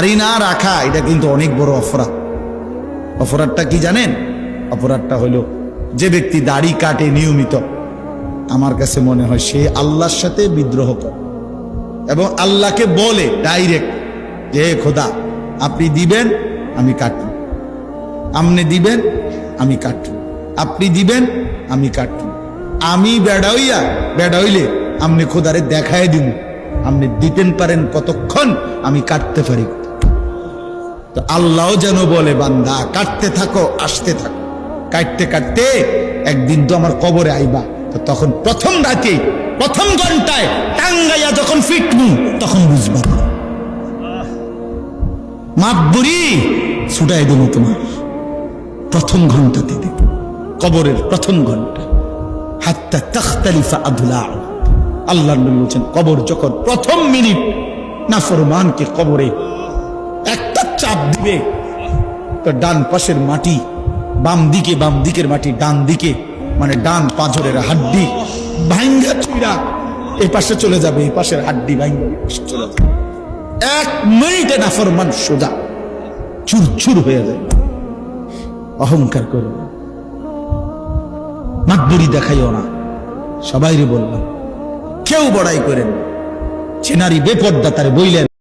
দাড়ি না রাখা, এটা কিন্তু অনেক বড় অপরাধ। অপরাধটা কি জানেন? অপরাধটা হলো যে ব্যক্তি দাড়ি কাটে নিয়মিত, আমার কাছে মনে হয় সে আল্লাহর সাথে বিদ্রোহ করে এবং আল্লাহকে বলে ডাইরেক্ট যে, "হে খোদা, আপনি দিবেন, আমি কাটব। আপনি দিবেন, আমি কাটব। আপনি দিবেন, আমি কাটব। আমি বেড়াইয়া, বেড়াইলে আপনি খোদারে দেখায় দিব আপনি দিতেন পারেন কতক্ষণ, আমি কাটতে পারি। তো আল্লাহ যেন বলে, বান্দা, কাটতে থাকো, আসতে থাকো। কাটতে কাটতে একদিন তো আমার কবরে আইবা। তো তখন প্রথম রাতে, প্রথম ঘন্টায় টাঙ্গাইয়া যখন ফিটমু, তখন বুঝবা। মাতবুরি ছুটাই দেবো তোমার প্রথম ঘন্টাতে দেব। কবরের প্রথম ঘণ্টা। হাত্তা তখতালিফা আধুলা আল্লাহ বলছেন, কবর যখন প্রথম মিনিট নাফরমানকে কবরে একটা চাপ দিবে। তো ডান পাশের মাটি, বাম দিকে, বাম দিকের মাটি, ডান দিকে মানে ডান পাঁজরের হাড্ডি ভাঙ্গা চুইরা এই পাশে চলে যাবে এই পাশের হাড্ডি ভাঙ্গা চলে যাবে। এক মিনিটে নাফরমান সোজা চুর চুর হয়ে যায়। অহংকার করবে মাতবুরি দেখাইও না। সবাইরে বললাম, কেউ বড়াই করেন চেনারি বেপর্দা তার বইলেন